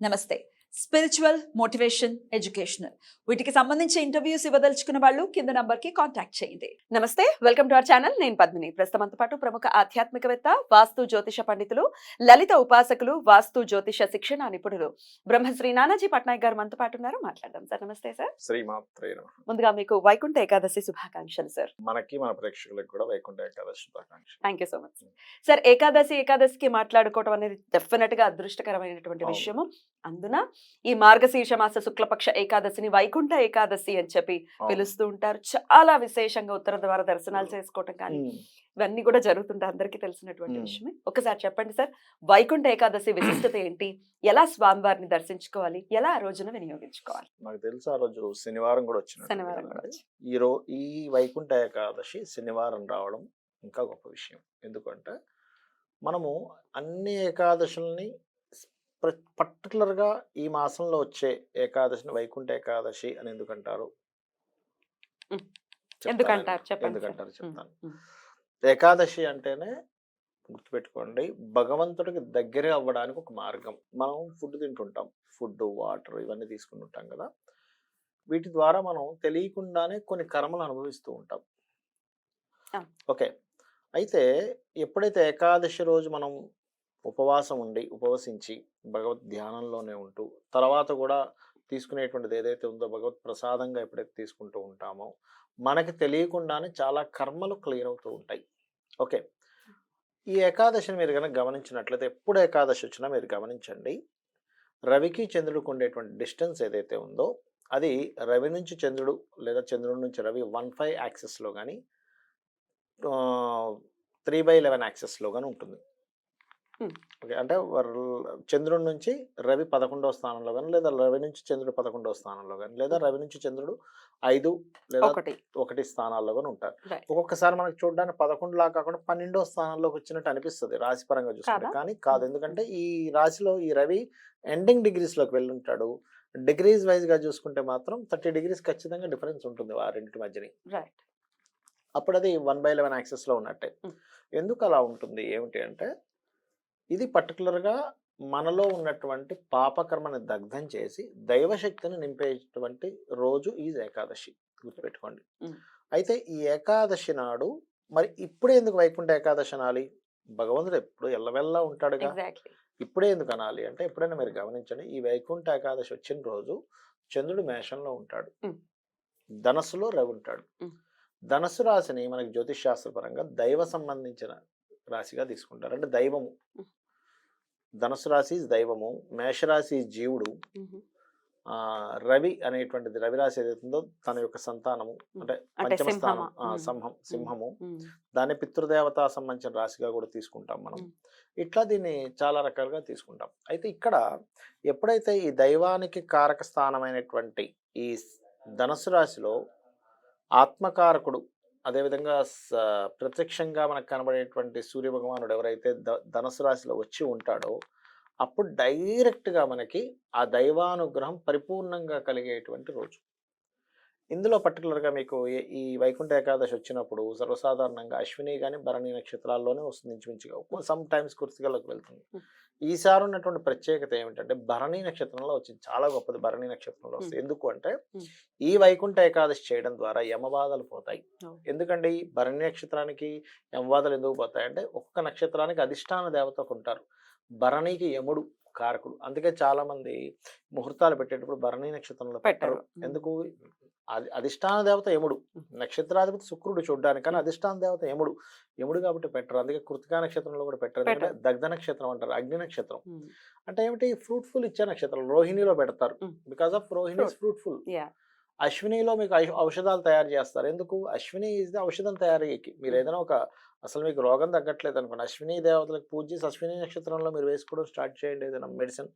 నమస్తే spiritual motivation educational వీటికి సంబంధించి ఇంటర్వ్యూస్ ఇవ్వదలుచుకున్న వాళ్ళు కింద నంబర్కి కాంటాక్ట్ చేయండి. నమస్తే వెల్కమ్ టు అవర్ ఛానల్ నేను పద్మిని. ప్రస్తుతంతో పాటు ప్రముఖ ఆధ్యాత్మికవేత్త వాస్తు జ్యోతిష పండితులు లలిత ఉపాసకులు వాస్తు జ్యోతిష శిక్షణ నిపుణులు బ్రహ్మశ్రీ నానాజీ పట్నాయక్ గారు మనతో పాటు ఉన్నారు. మాట్లాడదాం సార్. నమస్తే సార్. శ్రీమాత్రే నమః. ముందుగా మీకు వైకుంఠ ఏకాదశి శుభాకాంక్షలు సార్. మనకి మన ప్రేక్షకులకు కూడా Vaikuntha Ekadashi శుభాకాంక్ష thank you so much sir Ekadashi ఏకాదశికి మాట్లాడుకోవడం అనేది డెఫినెట్గా అదృష్టకరమైనటువంటి. విషయము. అందున ఈ మార్గశీర్ష మాస శుక్లపక్ష ఏకాదశిని వైకుంఠ ఏకాదశి అని చెప్పి. పిలుస్తూ ఉంటారు చాలా విశేషంగా ఉత్తర ద్వారా దర్శనాలు చేసుకోవటం కానీ. ఇవన్నీ కూడా జరుగుతుంటాయి అందరికీ తెలిసినటువంటి. విషయమే ఒకసారి చెప్పండి సార్ వైకుంఠ ఏకాదశి విశిష్టత ఏంటి ఎలా స్వామివారిని దర్శించుకోవాలి ఎలా ఆ రోజున వినియోగించుకోవాలి నాకు తెలుసు ఆ రోజు శనివారం కూడా వచ్చిన శనివారం కూడా. ఈ రో ఈ వైకుంఠ ఏకాదశి శనివారం రావడం ఇంకా గొప్ప విషయం ఎందుకంటే మనము అన్ని ఏకాదశుల్ని పర్టికులర్గా ఈ మాసంలో వచ్చే ఏకాదశిని వైకుంఠ ఏకాదశి అని ఎందుకంటారు? ఎందుకంటారు? చెప్పండి. చెప్తాను. ఏకాదశి అంటేనే గుర్తుపెట్టుకోండి భగవంతుడికి దగ్గర అవ్వడానికి ఒక మార్గం. మనం ఫుడ్ తింటుంటాం. ఫుడ్ వాటర్ ఇవన్నీ తీసుకుని ఉంటాం కదా! వీటి ద్వారా మనం తెలియకుండానే కొన్ని కర్మలు అనుభవిస్తూ ఉంటాం. ఓకే. అయితే ఎప్పుడైతే ఏకాదశి రోజు మనం ఉపవాసం ఉండి ఉపవసించి భగవద్ ధ్యానంలోనే ఉంటూ తర్వాత కూడా తీసుకునేటువంటిది ఏదైతే ఉందో భగవత్ ప్రసాదంగా ఎప్పుడైతే తీసుకుంటూ ఉంటామో మనకి తెలియకుండానే చాలా కర్మలు క్లియర్ అవుతూ ఉంటాయి. ఓకే. ఈ ఏకాదశిని మీరు కనుక గమనించినట్లయితే ఎప్పుడు ఏకాదశి వచ్చినా మీరు గమనించండి. రవికి చంద్రుడికి ఉండేటువంటి డిస్టెన్స్ ఏదైతే ఉందో అది రవి నుంచి చంద్రుడు లేదా చంద్రుడి నుంచి రవి వన్ ఫైవ్ యాక్సెస్లో కానీ త్రీ బై లెవెన్ యాక్సెస్లో కానీ ఉంటుంది. ఓకే. అంటే చంద్రుడి నుంచి రవి పదకొండవ స్థానంలో కానీ లేదా రవి నుంచి చంద్రుడు పదకొండవ స్థానంలో కానీ లేదా రవి నుంచి చంద్రుడు ఐదు లేదా ఒకటి. స్థానాల్లో కానీ ఉంటారు. ఒక్కొక్కసారి మనకు చూడడానికి పదకొండులా కాకుండా పన్నెండో స్థానంలోకి వచ్చినట్టు అనిపిస్తుంది రాశి పరంగా చూసుకుంటే? కానీ కాదు. ఎందుకంటే ఈ రాశిలో ఈ రవి ఎండింగ్ డిగ్రీస్లోకి వెళ్ళి ఉంటాడు డిగ్రీస్ వైజ్గా చూసుకుంటే మాత్రం థర్టీ డిగ్రీస్ ఖచ్చితంగా డిఫరెన్స్ ఉంటుంది ఆ రెండింటి మధ్యని. అప్పుడు అది వన్ బై లెవెన్ యాక్సెస్లో ఉన్నట్టే. ఎందుకు అలా ఉంటుంది? ఏమిటి అంటే ఇది పర్టికులర్గా మనలో ఉన్నటువంటి పాపకర్మని దగ్ధం చేసి దైవశక్తిని నింపేటువంటి రోజు ఈ ఏకాదశి. గుర్తుపెట్టుకోండి. అయితే ఈ ఏకాదశి నాడు మరి ఇప్పుడే ఎందుకు వైకుంఠ ఏకాదశి అనాలి? భగవంతుడు ఎప్పుడు ఎల్లవెల్లా ఉంటాడుగా. ఇప్పుడే ఎందుకు అనాలి? అంటే ఎప్పుడైనా మీరు గమనించండి ఈ వైకుంఠ ఏకాదశి వచ్చిన రోజు చంద్రుడు మేషంలో ఉంటాడు. ధనస్సులో రవి ఉంటాడు. ధనస్సు రాశిని మనకి జ్యోతిష్ శాస్త్రపరంగా దైవ సంబంధించిన రాశిగా తీసుకుంటారు. అంటే దైవము. ధనస్సు రాశి దైవము మేషరాశి జీవుడు రవి అనేటువంటిది రవి రాశి ఏదైతుందో తన యొక్క సంతానము అంటే పంచమ స్థానం. సింహం సింహము. దాన్ని పితృదేవత సంబంధించిన రాశిగా కూడా తీసుకుంటాం మనం. ఇట్లా దీన్ని చాలా రకాలుగా తీసుకుంటాం. అయితే ఇక్కడ ఎప్పుడైతే ఈ దైవానికి కారక స్థానమైనటువంటి ఈ స్- ధనస్సు రాశిలో ఆత్మకారకుడు అదేవిధంగా స- ప్రత్యక్షంగా మనకు కనబడేటువంటి సూర్య భగవానుడు ఎవరైతే ద ధనుసు రాశిలో వచ్చి ఉంటాడో అప్పుడు డైరెక్ట్గా మనకి ఆ దైవానుగ్రహం పరిపూర్ణంగా కలిగేటువంటి రోజు. ఇందులో పర్టికులర్గా మీకు ఈ వైకుంఠ ఏకాదశి వచ్చినప్పుడు సర్వసాధారణంగా అశ్విని కానీ భరణి నక్షత్రాల్లోనే వస్తుంది ఇంచుమించుగా. సమ్ టైమ్స్ కుర్తిగలోకి వెళ్తుంది. ఈసారి ఉన్నటువంటి ప్రత్యేకత ఏమిటంటే భరణి నక్షత్రంలో వచ్చింది. చాలా గొప్పది భరణి నక్షత్రంలో వస్తుంది. ఎందుకు అంటే. ఈ వైకుంఠ ఏకాదశి చేయడం ద్వారా యమబాధలు పోతాయి. ఎందుకంటే ఈ భరణి నక్షత్రానికి యమబాధలు ఎందుకు పోతాయి అంటే ఒక్కొక్క నక్షత్రానికి అధిష్టాన దేవతకు ఉంటారు భరణికి యముడు కారకుడు అందుకే చాలా మంది ముహూర్తాలు పెట్టేటప్పుడు భరణి నక్షత్రంలో పెట్టరు. ఎందుకు అది అధిష్టాన దేవత యముడు. నక్షత్రాధిపతి శుక్రుడు చూడ్డానికి కానీ అధిష్టాన దేవత యముడు యముడు కాబట్టి పెట్టరు అందుకే కృతికా నక్షత్రంలో కూడా పెట్టరు ఎందుకంటే పెట్టరు. దగ్ధ నక్షత్రం అంటారు అగ్ని నక్షత్రం. అంటే ఏమిటి ఫ్రూట్ఫుల్ ఇచ్చే నక్షత్రం రోహిణిలో పెడతారు. Because of Rohini. ఫ్రూట్ఫుల్. అశ్వినిలో మీకు ఔష- ఔషధాలు తయారు చేస్తారు. ఎందుకు? అశ్విని ఇస్ ది ఔషధం తయారీకి మీరు. ఏదైనా ఒక అసలు మీకు రోగం తగ్గట్లేదు అనుకోండి. అశ్విని దేవతలకు పూజ చేసి అశ్విని నక్షత్రంలో మీరు వేసుకోవడం స్టార్ట్ చేయండి ఏదైనా మెడిసిన్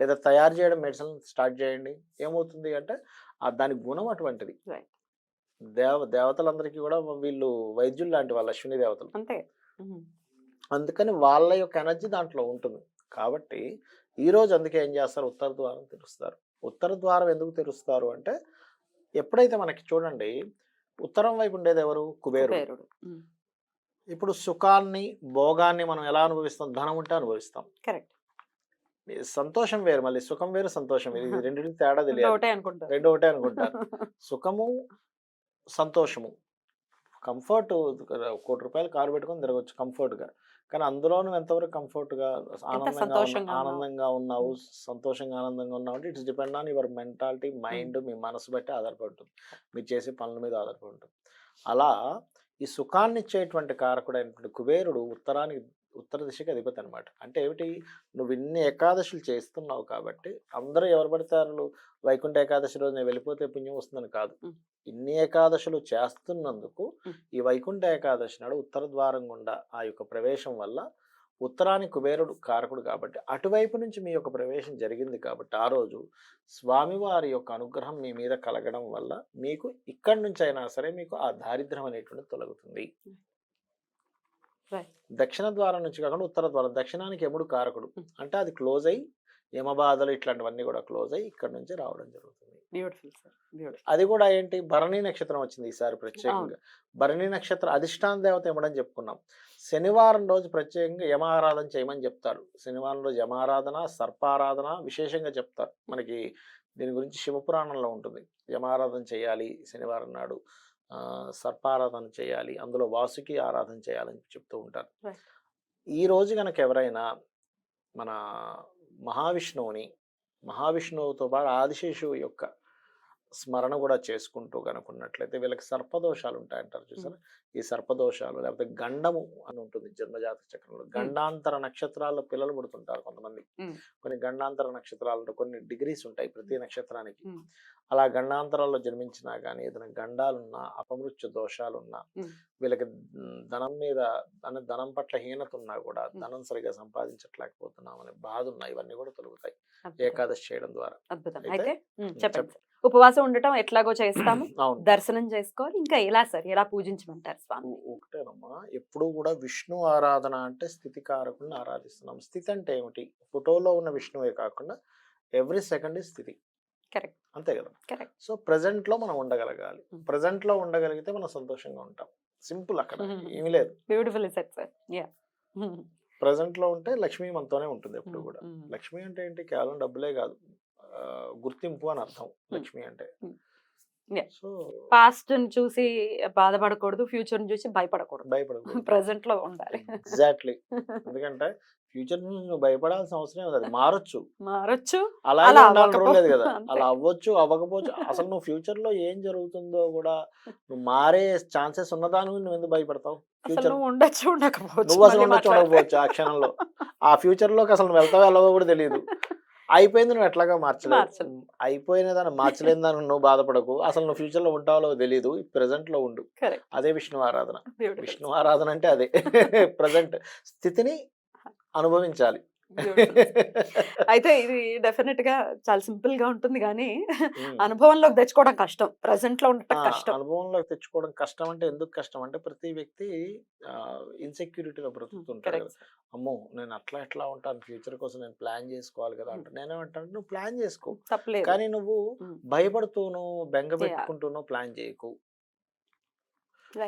లేదా తయారు చేయడం మెడిసిన్ స్టార్ట్ చేయండి. ఏమవుతుంది అంటే ఆ దాని గుణం అటువంటిది. దేవ దేవతలందరికీ కూడా వీళ్ళు వైద్యులు లాంటి వాళ్ళు అశ్విని దేవతలు. అంతే. అందుకని వాళ్ళ యొక్క ఎనర్జీ దాంట్లో ఉంటుంది. కాబట్టి ఈ రోజు అందుకే ఏం చేస్తారు? ఉత్తర ద్వారం తెరుస్తారు. ఉత్తర ద్వారం ఎందుకు తెరుస్తారు అంటే ఎప్పుడైతే మనకి చూడండి ఉత్తరం వైపు ఉండేది ఎవరు? కుబేరుడు. ఇప్పుడు సుఖాన్ని భోగాన్ని మనం ఎలా అనుభవిస్తాం? ధనం ఉంటే అనుభవిస్తాం. కరెక్ట్. సంతోషం వేరు మళ్ళీ సుఖం వేరు సంతోషం వేరు. ఇది రెండింటికి తేడా అనుకుంటారు. రెండు ఒకటే అనుకుంటారు. సుఖము సంతోషము. కంఫర్ట్ కోటి రూపాయలు కారు పెట్టుకొని తిరగచ్చు కంఫర్ట్గా. కానీ అందులో నువ్వు ఎంతవరకు కంఫర్ట్గా ఆనందంగా. ఆనందంగా ఉన్నావు సంతోషంగా ఆనందంగా ఉన్నావు అంటే it's depend on your mentality mind మీ మనసు బట్టి ఆధారపడి ఉంటుంది మీరు చేసే పనుల మీద ఆధారపడి ఉంటుంది అలా ఈ సుఖాన్ని ఇచ్చేటువంటి కారకుడైనటువంటి కుబేరుడు ఉత్తరానికి ఉత్తర దిశకి అధిపతి అనమాట అంటే ఏమిటి నువ్వు ఇన్ని ఏకాదశులు చేస్తున్నావు కాబట్టి అందరూ ఎవరు పడతారు వైకుంఠ ఏకాదశి రోజు నేను వెళ్ళిపోతే పుణ్యం వస్తుందని కాదు. ఇన్ని ఏకాదశులు చేస్తున్నందుకు. ఈ వైకుంఠ ఏకాదశి నాడు ఉత్తర ద్వారం గుండా ఆ యొక్క ప్రవేశం వల్ల ఉత్తరాని కుబేరుడు కారకుడు కాబట్టి అటువైపు నుంచి మీ యొక్క ప్రవేశం జరిగింది కాబట్టి ఆ రోజు స్వామివారి యొక్క అనుగ్రహం మీ మీద కలగడం వల్ల మీకు ఇక్కడి నుంచి అయినా సరే మీకు ఆ దారిద్ర్యం అనేటువంటిది తొలగుతుంది. దక్షిణ ద్వారం నుంచి కాకుండా ఉత్తర ద్వారం దక్షిణానికి ఎముడు కారకుడు. Mm. అంటే అది క్లోజ్ అయ్యి యమబాధలు ఇట్లాంటివన్నీ కూడా క్లోజ్ అయ్యి ఇక్కడ నుంచి రావడం జరుగుతుంది. బ్యూటిఫుల్ సార్ బ్యూటిఫుల్ అది కూడా ఏంటి? భరణి నక్షత్రం వచ్చింది ఈసారి ప్రత్యేకంగా. భరణి నక్షత్ర అధిష్టాన దేవత ఏమని చెప్పుకున్నాం. శనివారం రోజు ప్రత్యేకంగా యమారాధన చేయమని చెప్తారు శనివారం రోజు యమారాధన సర్పారాధన విశేషంగా చెప్తారు. మనకి దీని గురించి శివపురాణంలో ఉంటుంది. యమారాధన చేయాలి శనివారం నాడు. సర్పారాధన చేయాలి అందులో వాసుకి ఆరాధన చేయాలని చెప్తూ ఉంటారు. ఈ రోజు కనుక ఎవరైనా మన మహావిష్ణువుని మహావిష్ణువుతో పాటు ఆదిశేషువు యొక్క స్మరణ కూడా చేసుకుంటూ కనుకున్నట్లయితే వీళ్ళకి సర్పదోషాలు ఉంటాయంటారు చూసారా? ఈ సర్పదోషాలు లేకపోతే గండము అని ఉంటుంది జన్మజాతక చక్రంలో. గండాంతర నక్షత్రాల్లో పిల్లలు పుడుతుంటారు కొంతమంది. కొన్ని గండాంతర నక్షత్రాలు కొన్ని డిగ్రీస్ ఉంటాయి ప్రతి నక్షత్రానికి. అలా గండాంతరాల్లో జన్మించినా కానీ ఏదైనా గండాలున్నా అపమృత్యు దోషాలున్నా. వీళ్ళకి ధనం మీద ధన ధనం పట్ల హీనత ఉన్నా కూడా ధనం సరిగా సంపాదించట్లేకపోతున్నాం అనే బాధ ఉన్నా ఇవన్నీ కూడా తొలగుతాయి. ఏకాదశి చేయడం ద్వారా. చెప్పండి. ఉపవాసం ఉండటం ఎట్లాగో చేస్తాము. దర్శనం చేసుకోవాలి. ఇంకా ఎలా సార్? ఎలా పూజించమంటారు స్వామి ఒకటేనమ్మా. ఎప్పుడు కూడా విష్ణు ఆరాధన అంటే స్థితి కారకుడిని ఆరాధిస్తున్నాం. స్థితి అంటే ఏమిటి? ఫోటోలో ఉన్న విష్ణువే కాకుండా ఎవ్రీ సెకండ్ స్థితి. కరెక్ట్. అంతే కదా? కరెక్ట్. సో present లో మనం ఉండగలగాలి. Present లో ఉండగలిగితే మనం సంతోషంగా ఉంటాం. సింపుల్ అక్కడ. ఏమీ లేదు. Beautiful set sir. Yeah. Present లో ఉంటే లక్ష్మి మనతోనే ఉంటుంది ఎప్పుడు కూడా. లక్ష్మి అంటే ఏంటి? కేవలం డబ్బులే కాదు. గుర్తింపు అని అర్థం లక్ష్మి అంటే. సో పాస్ట్ చూసి బాధపడకూడదు ఫ్యూచర్ చూసి భయపడకూడదు. భయపడకూడదు. ప్రెసెంట్లో ఉండాలి. ఎగ్జాక్ట్లీ. ఎందుకంటే ఫ్యూచర్ నువ్వు భయపడాల్సిన అవసరం లేదు. అది మారొచ్చు. అలా లేదు కదా. అలా అవ్వచ్చు అవ్వకపోవచ్చు. అసలు నువ్వు ఫ్యూచర్లో ఏం జరుగుతుందో కూడా నువ్వు మారే ఛాన్సెస్ ఉన్నదాని గురించి నువ్వు ఎందుకు భయపడతావు? ఫ్యూచర్ ఉండొచ్చు ఉండకపోవచ్చు నువ్వు అసలు ఉండొచ్చు. ఉండకపోవచ్చు ఆ క్షణంలో. ఆ ఫ్యూచర్లోకి అసలు నువ్వు వెళ్తావో వెళ్ళవో కూడా తెలియదు. అయిపోయింది నువ్వు ఎట్లాగా మార్చలేదు. అయిపోయిన దాన్ని మార్చలేని దానికి నువ్వు బాధపడకు అసలు నువ్వు ఫ్యూచర్లో ఉంటావో తెలియదు ప్రెసెంట్లో ఉండు. అదే విష్ణు ఆరాధన. విష్ణు ఆరాధన అంటే అదే ప్రజెంట్ స్థితిని అనుభవించాలి. అయితే ఇది డెఫినెట్గా చాలా సింపుల్గా ఉంటుంది కానీ. అనుభవంలోకి తెచ్చుకోవడం కష్టం. ప్రెసెంట్లో ఉండటం కష్టం. అనుభవంలోకి తెచ్చుకోవడం కష్టం అంటే ఎందుకు కష్టం అంటే ప్రతి వ్యక్తి ఇన్సెక్యూరిటీలో. కరెక్ట్ అమ్మో! నేను అట్లా ఎట్లా ఉంటాను? ఫ్యూచర్ కోసం నేను ప్లాన్ చేసుకోవాలి కదా అంటే నేనేమంటాను? నువ్వు ప్లాన్ చేసుకో. తప్పలేదు. కానీ నువ్వు. భయపడుతూను బెంగ. పెట్టుకుంటూనో ప్లాన్ చేయకు.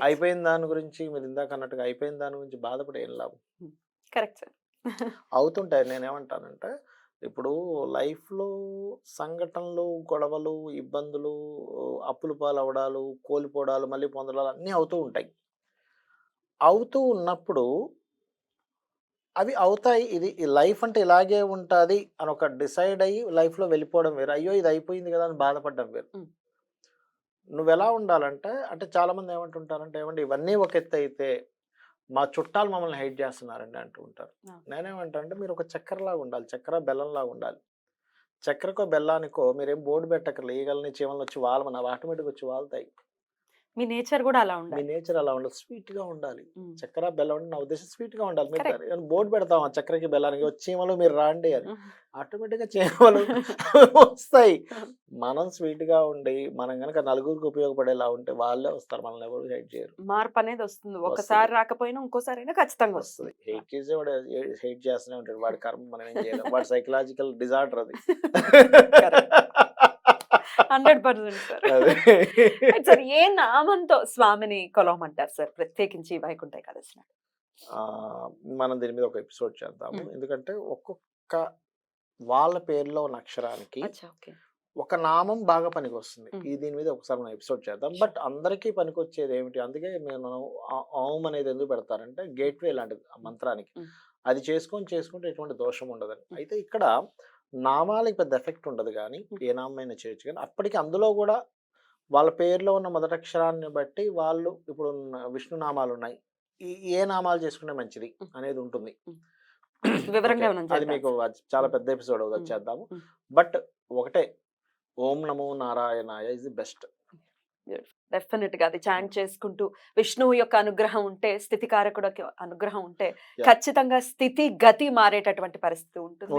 అయిపోయిన దాని గురించి మీరు ఇందాక అన్నట్టుగా అయిపోయిన దాని గురించి బాధపడే ఏం లాభం? కరెక్ట్ సార్ అవుతుంటాయి. నేనేమంటానంటే ఇప్పుడు లైఫ్లో సంఘటనలు గొడవలు ఇబ్బందులు అప్పులు పాలవడాలు కోల్పోవడాలు మళ్ళీ పొందడాలు అన్నీ అవుతూ ఉంటాయి. అవుతూ ఉన్నప్పుడు అవి అవుతాయి. ఇది లైఫ్ అంటే ఇలాగే ఉంటుంది అని ఒక డిసైడ్ అయ్యి లైఫ్లో వెళ్ళిపోవడం వేరు. అయ్యో! ఇది అయిపోయింది కదా! అని బాధపడడం వేరు. నువ్వు ఎలా ఉండాలంటే అంటే చాలామంది ఏమంటుంటారంటే ఏమంటే ఇవన్నీ ఒక ఎత్తు అయితే మా చుట్టాలు మమ్మల్ని హైట్ చేస్తున్నారండి అంటూ ఉంటారు. ఆ. నేనేమంటా అంటే మీరు ఒక చక్కెరలాగా ఉండాలి. చక్కెర బెల్లంలాగా ఉండాలి. చక్కెరకో బెల్లానికో మీరేం బోర్డు పెట్టక్కర్లేదు ఈగలని చీమలు వచ్చి వాళ్ళమని అవి ఆటోమేటిక్ వచ్చి వాళ్తాయి. మీ నేచర్ కూడా అలా మీ ఉండాలి. నేచర్ అలా ఉండదు స్వీట్గా ఉండాలి. చక్కెర బెల్లం నా ఉద్దేశం స్వీట్గా ఉండాలి. మీరు బోర్డు పెడతాం ఆ చక్కెరకి బెల్లానికి? వచ్చి చీమలు మీరు రాండి అని. ఆటోమేటిక్గా చీమలు వస్తాయి. మనం స్వీట్గా ఉండి మనం కనుక నలుగురికి ఉపయోగపడేలా ఉంటే వాళ్ళే వస్తారు మనల్ని ఎవరు హైట్ చేయరు. మార్పు అనేది వస్తుంది. ఒకసారి రాకపోయినా ఇంకోసారి అయినా ఖచ్చితంగా వస్తుంది. హెయిట్ చేసేవాడు హెయిట్ చేస్తూనే ఉంటాడు. వాడి కర్మ మనం ఏం చేయలేం. వాడి సైకలాజికల్ డిజార్డర్ అది. Hundred percent sir. ఏ నామంతో స్వామిని కొలవమంటారు సార్? ప్రత్యేకించి వైకుంఠ ఏకాదశి మనం దీని మీద ఒక ఎపిసోడ్ చేద్దాము. ఎందుకంటే ఒక్కొక్క వాళ్ళ పేరులో ఉన్న అక్షరానికి ఒక నామం బాగా పనికి వస్తుంది. ఈ దీని మీద ఒకసారి మనం ఎపిసోడ్ చేద్దాం బట్ అందరికీ పనికొచ్చేది ఏమిటి అందుకే మేము మనం ఓం అనేది ఎందుకు పెడతారంటే గేట్వే లాంటిది ఆ మంత్రానికి. అది చేసుకొని చేసుకుంటే ఎటువంటి దోషం ఉండదని. అయితే ఇక్కడ నామాలకి పెద్ద ఎఫెక్ట్ ఉండదు కానీ. ఏ నామైనా చేయొచ్చు కానీ అప్పటికి అందులో కూడా వాళ్ళ పేరులో ఉన్న మొదటి అక్షరాన్ని బట్టి వాళ్ళు ఇప్పుడు విష్ణు నామాలు ఉన్నాయి ఈ ఏ నామాలు చేసుకుంటే మంచిది. అనేది ఉంటుంది వివరంగా అది. మీకు చాలా. పెద్ద ఎపిసోడ్ మ్మ్. చేద్దాము. బట్ ఒకటే ఓం నమో నారాయణాయ ఇస్ ది బెస్ట్. డెఫినెట్గా అది చాంట్ చేసుకుంటూ విష్ణువు యొక్క అనుగ్రహం ఉంటే స్థితికారకుడు అనుగ్రహం ఉంటే. ఖచ్చితంగా స్థితి గతి మారేటటువంటి పరిస్థితి ఉంటుంది.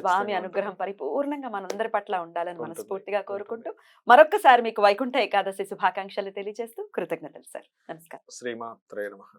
స్వామి అనుగ్రహం. పరిపూర్ణంగా మనందరి పట్ల ఉండాలని మనస్ఫూర్తిగా. కోరుకుంటూ మరొక్కసారి మీకు వైకుంఠ ఏకాదశి శుభాకాంక్షలు తెలియజేస్తూ కృతజ్ఞతలు సార్. నమస్కారం. శ్రీమాత్రే నమః.